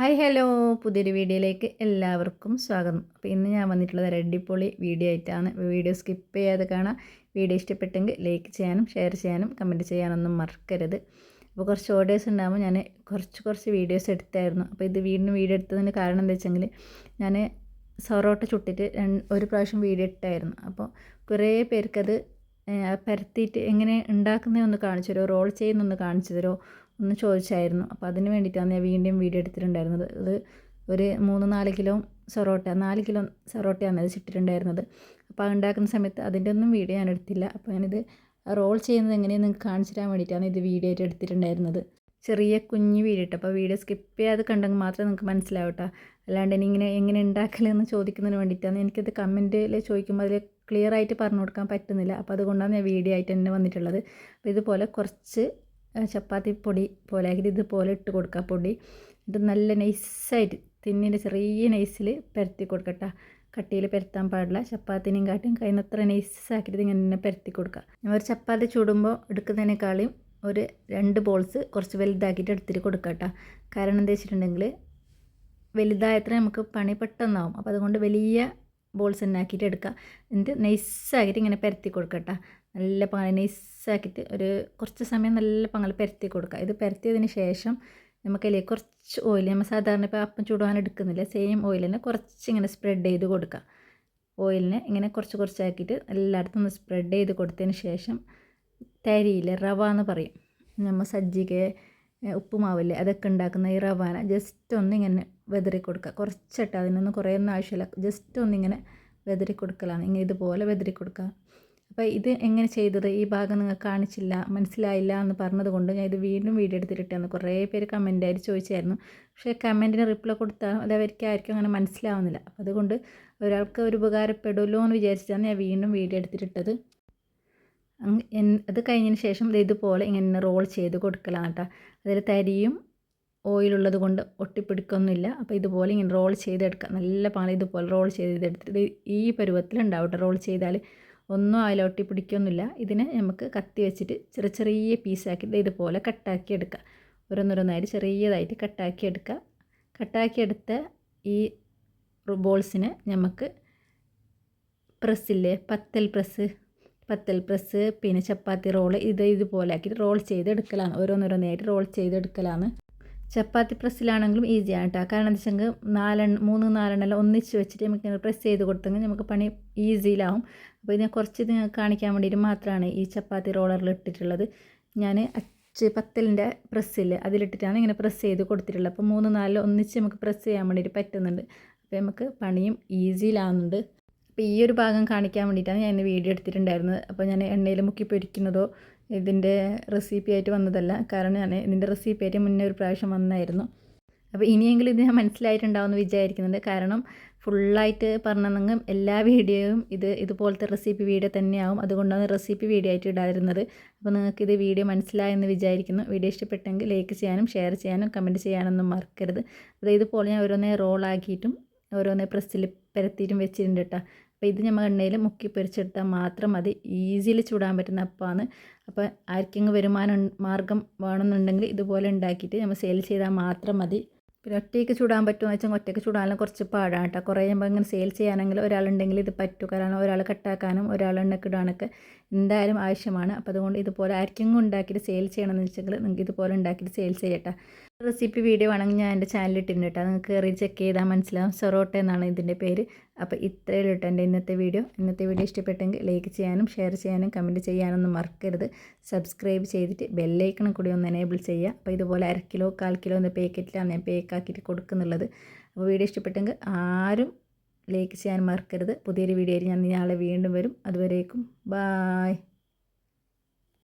Hi hello. പുതിയൊരു വീഡിയോയിലേക്ക് എല്ലാവർക്കും സ്വാഗതം. അപ്പോൾ ഇന്ന് ഞാൻ വന്നിട്ടുള്ളത് ഒരു അടിപൊളി വീഡിയോ ആയിട്ടാണ്. വീഡിയോ സ്കിപ്പ് ചെയ്യാതെ കാണാം. വീഡിയോ ഇഷ്ടപ്പെട്ടെങ്കിൽ ലൈക്ക് ചെയ്യാനും ഷെയർ ചെയ്യാനും കമന്റ് ചെയ്യാനൊന്നും മറക്കരുത്. അപ്പോൾ കുറച്ച് ഓർഡേഴ്സ് ഉണ്ടാകുമ്പോൾ ഞാൻ കുറച്ച് കുറച്ച് വീഡിയോസ് എടുത്തായിരുന്നു. അപ്പോൾ ഇത് വീണ്ടും വീഡിയോ എടുത്തതിന് കാരണം എന്താ വെച്ചെങ്കിൽ ഞാൻ സൊറോട്ട ചുട്ടിട്ട് ഒരു പ്രാവശ്യം വീഡിയോ ഇട്ടായിരുന്നു. അപ്പോൾ കുറേ പേർക്കത് പരത്തിയിട്ട് എങ്ങനെ ഉണ്ടാക്കുന്നതെന്ന് കാണിച്ചു തരുമോ? റോൾ ചെയ്യുന്നൊന്ന് കാണിച്ചു തരുമോ? ഒന്ന് ചോദിച്ചായിരുന്നു. അപ്പോൾ അതിന് വേണ്ടിയിട്ടാണ് ഞാൻ വീണ്ടും വീഡിയോ എടുത്തിട്ടുണ്ടായിരുന്നത്. ഇത് ഒരു മൂന്ന് നാല് കിലോ സൊറോട്ട നാല് കിലോ സൊറോട്ടയാണ് അത് ചിട്ടിട്ടുണ്ടായിരുന്നത്. അപ്പോൾ അത് ഉണ്ടാക്കുന്ന സമയത്ത് അതിന്റെ ഒന്നും വീഡിയോ ഞാൻ എടുത്തില്ല. അപ്പോൾ ഞാനിത് റോൾ ചെയ്യുന്നത് എങ്ങനെയാണ് നിങ്ങൾക്ക് കാണിച്ചു തരാൻ വേണ്ടിയിട്ടാണ് ഇത് വീഡിയോ ആയിട്ട് എടുത്തിട്ടുണ്ടായിരുന്നത്. ചെറിയ കുഞ്ഞ് വീഡിയോ ഇട്ട് അപ്പോൾ വീഡിയോ സ്കിപ്പ് ചെയ്യാതെ കണ്ടെങ്കിൽ മാത്രമേ നിങ്ങൾക്ക് മനസ്സിലാവട്ടെ അല്ലാണ്ട് ഇനി ഇങ്ങനെ എങ്ങനെ ഉണ്ടാക്കലെന്ന് ചോദിക്കുന്നതിന് വേണ്ടിയിട്ടാണ് എനിക്കത് കമന്റിൽ ചോദിക്കുമ്പോൾ അതിൽ ക്ലിയർ ആയിട്ട് പറഞ്ഞു കൊടുക്കാൻ പറ്റുന്നില്ല. അപ്പോൾ അതുകൊണ്ടാണ് ഞാൻ വീഡിയോ ആയിട്ട് തന്നെ വന്നിട്ടുള്ളത്. അപ്പോൾ ഇതുപോലെ കുറച്ച് ചപ്പാത്തി പൊടി പോലെ ആക്കിയിട്ട് ഇതുപോലെ ഇട്ട് കൊടുക്കുക പൊടി ഇത് നല്ല നൈസായിട്ട് തിന്നിന്റെ ചെറിയ നൈസിൽ പരത്തി കൊടുക്കട്ടോ കട്ടിയിൽ പരത്താൻ പാടില്ല. ചപ്പാത്തിനെയും കാട്ടും കഴിയുന്നത്ര നൈസാക്കിയിട്ട് ഇങ്ങനെ പരത്തി കൊടുക്കുക ഞാൻ ഒരു ചപ്പാത്തി ചൂടുമ്പോൾ എടുക്കുന്നതിനേക്കാളും ഒരു രണ്ട് ബോൾസ് കുറച്ച് വലുതാക്കിയിട്ട് എടുത്തിട്ട് കൊടുക്കട്ടെ കാരണം എന്താ വെച്ചിട്ടുണ്ടെങ്കിൽ വലുതായത്ര നമുക്ക് പണി പെട്ടെന്നാവും. അപ്പോൾ അതുകൊണ്ട് വലിയ ബോൾസ് തന്നെ ആക്കിയിട്ട് എടുക്കുക. എന്നിട്ട് നൈസാക്കിയിട്ട് ഇങ്ങനെ പരത്തി കൊടുക്കട്ടെ. നല്ല പങ്ങൽ നൈസാക്കിയിട്ട് ഒരു കുറച്ച് സമയം നല്ല പങ്ങൽ പരത്തി കൊടുക്കുക. ഇത് പരത്തിയതിന് ശേഷം നമുക്കതിലേക്ക് കുറച്ച് ഓയിൽ നമ്മൾ സാധാരണ ഇപ്പോൾ അപ്പം ചൂടാൻ എടുക്കുന്നില്ല സെയിം ഓയിൽ തന്നെ കുറച്ച് ഇങ്ങനെ സ്പ്രെഡ് ചെയ്ത് കൊടുക്കുക. ഓയിലിനെ ഇങ്ങനെ കുറച്ച് കുറച്ചാക്കിയിട്ട് എല്ലായിടത്തും ഒന്ന് സ്പ്രെഡ് ചെയ്ത് കൊടുത്തതിന് ശേഷം തരിയില്ല റവ എന്ന് പറയും. നമ്മൾ സജ്ജിക ഉപ്പുമാവില്ലേ അതൊക്കെ ഉണ്ടാക്കുന്ന ഈ റവാന ജസ്റ്റ് ഒന്ന് ഇങ്ങനെ വെതറി കൊടുക്കുക കുറച്ചിട്ട് അതിനൊന്നും കുറേ ഒന്നും ആവശ്യമില്ല. ജസ്റ്റ് ഒന്നിങ്ങനെ വെതറി കൊടുക്കലാണ് ഇങ്ങനെ ഇതുപോലെ വെതറി കൊടുക്കുക അപ്പോൾ ഇത് എങ്ങനെ ചെയ്തത്? ഈ ഭാഗം നിങ്ങൾക്ക് കാണിച്ചില്ല മനസ്സിലായില്ല എന്ന് പറഞ്ഞത് കൊണ്ട് ഞാൻ ഇത് വീണ്ടും വീഡിയോ എടുത്തിട്ടാണ് കുറേ പേര് കമന്റായിട്ട് ചോദിച്ചായിരുന്നു. പക്ഷേ കമന്റിന് റിപ്ലൈ കൊടുത്താൽ അത് അവർക്ക് ആർക്കും അങ്ങനെ മനസ്സിലാവുന്നില്ല. അപ്പോൾ അതുകൊണ്ട് ഒരാൾക്ക് ഒരു ഉപകാരപ്പെടുമല്ലോ എന്ന് വിചാരിച്ചാണ് ഞാൻ വീണ്ടും വീഡിയോ എടുത്തിട്ടത് അത് കഴിഞ്ഞതിന് ശേഷം ഇതുപോലെ ഇങ്ങനെ റോൾ ചെയ്ത് കൊടുക്കലാണ് കേട്ടോ. അതിൽ തരിയും ഓയിലുള്ളത് കൊണ്ട് ഒട്ടിപ്പിടിക്കൊന്നുമില്ല. അപ്പോൾ ഇതുപോലെ ഇങ്ങനെ റോൾ ചെയ്തെടുക്കുക. നല്ല പാളി ഇതുപോലെ റോൾ ചെയ്തെടുത്തിട്ട് ഈ പരുവത്തിലുണ്ടാവട്ടെ റോൾ ചെയ്താൽ ഒന്നും അതിൽ ഒട്ടിപ്പിടിക്കൊന്നുമില്ല. ഇതിനെ നമുക്ക് കത്തി വെച്ചിട്ട് ചെറിയ ചെറിയ പീസാക്കി ഇതുപോലെ കട്ടാക്കി എടുക്കുക. ഓരോന്നോരോന്നായിട്ട് ചെറിയതായിട്ട് കട്ടാക്കി എടുക്കുക. കട്ടാക്കി എടുത്ത ഈ ബോൾസിന് നമുക്ക് പ്രസ്സില്ലേ? പത്തൽ പ്രസ് പത്തൽ പ്രസ് പിന്നെ ചപ്പാത്തി റോൾ ഇത് ഇതുപോലെ ആക്കിയിട്ട് റോൾ ചെയ്തെടുക്കലാണ്. ഓരോന്നോരോന്നായിട്ട് റോൾ ചെയ്തെടുക്കലാണ്. ചപ്പാത്തി പ്രസ്സിലാണെങ്കിലും ഈസിയാണ് കേട്ടോ കാരണം എന്താ വെച്ചെങ്കിൽ നാലെണ്ണ മൂന്ന് നാലെണ്ണം ഒന്നിച്ച് വെച്ചിട്ട് നമുക്ക് പ്രസ് ചെയ്ത് കൊടുത്തെങ്കിൽ നമുക്ക് പണി ഈസിയിലാവും അപ്പോൾ ഇതിനെ കുറച്ച് നിങ്ങൾക്ക് കാണിക്കാൻ വേണ്ടിയിട്ട് മാത്രമാണ് ഈ ചപ്പാത്തി റോളറിൽ ഇട്ടിട്ടുള്ളത്. ഞാൻ അച്ച് പത്തലിന്റെ പ്രസ്സിൽ അതിലിട്ടിട്ടാണ് ഇങ്ങനെ പ്രസ് ചെയ്ത് കൊടുത്തിട്ടുള്ളത്. അപ്പോൾ മൂന്ന് നാല് ഒന്നിച്ച് നമുക്ക് പ്രസ് ചെയ്യാൻ വേണ്ടിയിട്ട് പറ്റുന്നുണ്ട്. അപ്പോൾ നമുക്ക് പണിയും ഈസിയിലാവുന്നുണ്ട് അപ്പോൾ ഈ ഒരു ഭാഗം കാണിക്കാൻ വേണ്ടിയിട്ടാണ് ഞാൻ വീഡിയോ എടുത്തിട്ടുണ്ടായിരുന്നത്. അപ്പോൾ ഞാൻ എണ്ണയിൽ മുക്കി പൊരിക്കുന്നതോ ഇതിന്റെ റെസിപ്പി ആയിട്ട് വന്നതല്ല. കാരണം ഞാൻ ഇതിന്റെ റെസിപ്പി ആയിട്ട് മുന്നേ ഒരു പ്രാവശ്യം വന്നായിരുന്നു. അപ്പോൾ ഇനിയെങ്കിലും ഇത് ഞാൻ മനസ്സിലായിട്ടുണ്ടാവുമെന്ന് വിചാരിക്കുന്നുണ്ട്. കാരണം ഫുള്ളായിട്ട് പറഞ്ഞെന്നെങ്കിൽ എല്ലാ വീഡിയോയും ഇത് ഇതുപോലത്തെ റെസിപ്പി വീഡിയോ തന്നെയാവും. അതുകൊണ്ടാണ് റെസിപ്പി വീഡിയോ ആയിട്ട് ഇടാതിരുന്നത്. അപ്പോൾ നിങ്ങൾക്ക് ഇത് വീഡിയോ മനസ്സിലായെന്ന് വിചാരിക്കുന്നു. വീഡിയോ ഇഷ്ടപ്പെട്ടെങ്കിൽ ലൈക്ക് ചെയ്യാനും ഷെയർ ചെയ്യാനും കമന്റ് ചെയ്യാനൊന്നും മറക്കരുത്. അത് ഇതുപോലെ ഞാൻ ഓരോന്നേ റോളാക്കിയിട്ടും ഓരോന്നേ പ്രസ്സിൽ പരത്തിയിട്ടും വെച്ചിട്ടുണ്ട് കേട്ടോ. അപ്പോൾ ഇത് നമ്മൾ എണ്ണയിൽ മുക്കി പൊരിച്ചെടുത്താൽ മാത്രം മതി. ഈസിയിൽ ചൂടാൻ പറ്റുന്ന അപ്പമാണ് അപ്പോൾ ആർക്കെങ്കിലും വരുമാനം മാർഗം വേണമെന്നുണ്ടെങ്കിൽ ഇതുപോലെ ഉണ്ടാക്കിയിട്ട് നമ്മൾ സെയിൽ ചെയ്താൽ മാത്രം മതി. പിന്നെ ഒറ്റയ്ക്ക് ചൂടാൻ പറ്റുമെന്ന് വെച്ചാൽ ഒറ്റയ്ക്ക് ചൂടാനും കുറച്ച് പാടാണ് കേട്ടോ. കുറേ നമ്മൾ ഇങ്ങനെ സെയിൽ ചെയ്യാനെങ്കിൽ ഒരാളുണ്ടെങ്കിൽ ഇത് പറ്റും. കാരണം ഒരാൾ കട്ടാക്കാനും ഒരാൾ എണ്ണക്കിടാനൊക്കെ എന്തായാലും ആവശ്യമാണ്. അപ്പോൾ അതുകൊണ്ട് ഇതുപോലെ ആർക്കെങ്കിലും ഉണ്ടാക്കിയിട്ട് സെയിൽ ചെയ്യണമെന്ന് വെച്ചെങ്കിൽ നിങ്ങൾക്ക് ഇതുപോലെ ഉണ്ടാക്കിയിട്ട് സെയിൽ ചെയ്യട്ടെ. റെസിപ്പി വീഡിയോ ആണെങ്കിൽ ഞാൻ എന്റെ ചാനലിൽ ഇട്ടിട്ടുണ്ട് കേട്ടോ. നിങ്ങൾക്ക് കയറി ചെക്ക് ചെയ്താൽ മനസ്സിലാവും. സൊറോട്ട എന്നാണ് ഇതിന്റെ പേര്. അപ്പോൾ ഇത്രയും ഇട്ടോ എന്റെ ഇന്നത്തെ വീഡിയോ. ഇന്നത്തെ വീഡിയോ ഇഷ്ടപ്പെട്ടെങ്കിൽ ലൈക്ക് ചെയ്യാനും ഷെയർ ചെയ്യാനും കമന്റ് ചെയ്യാനൊന്നും മറക്കരുത്. സബ്സ്ക്രൈബ് ചെയ്തിട്ട് ബെല്ലൈക്കണം കൂടി ഒന്ന് എനേബിൾ ചെയ്യുക. അപ്പോൾ ഇതുപോലെ അര കിലോ കാൽ കിലോ എന്ന പാക്കറ്റിലാണ് ഞാൻ പേക്കാക്കിയിട്ട് കൊടുക്കുന്നുള്ളത്. അപ്പോൾ വീഡിയോ ഇഷ്ടപ്പെട്ടെങ്കിൽ ആരും ലൈക്ക് ചെയ്യാൻ മറക്കരുത്. പുതിയൊരു വീഡിയോയിൽ ഞാൻ നാളെ വീണ്ടും വരും. അതുവരേക്കും. ബായ്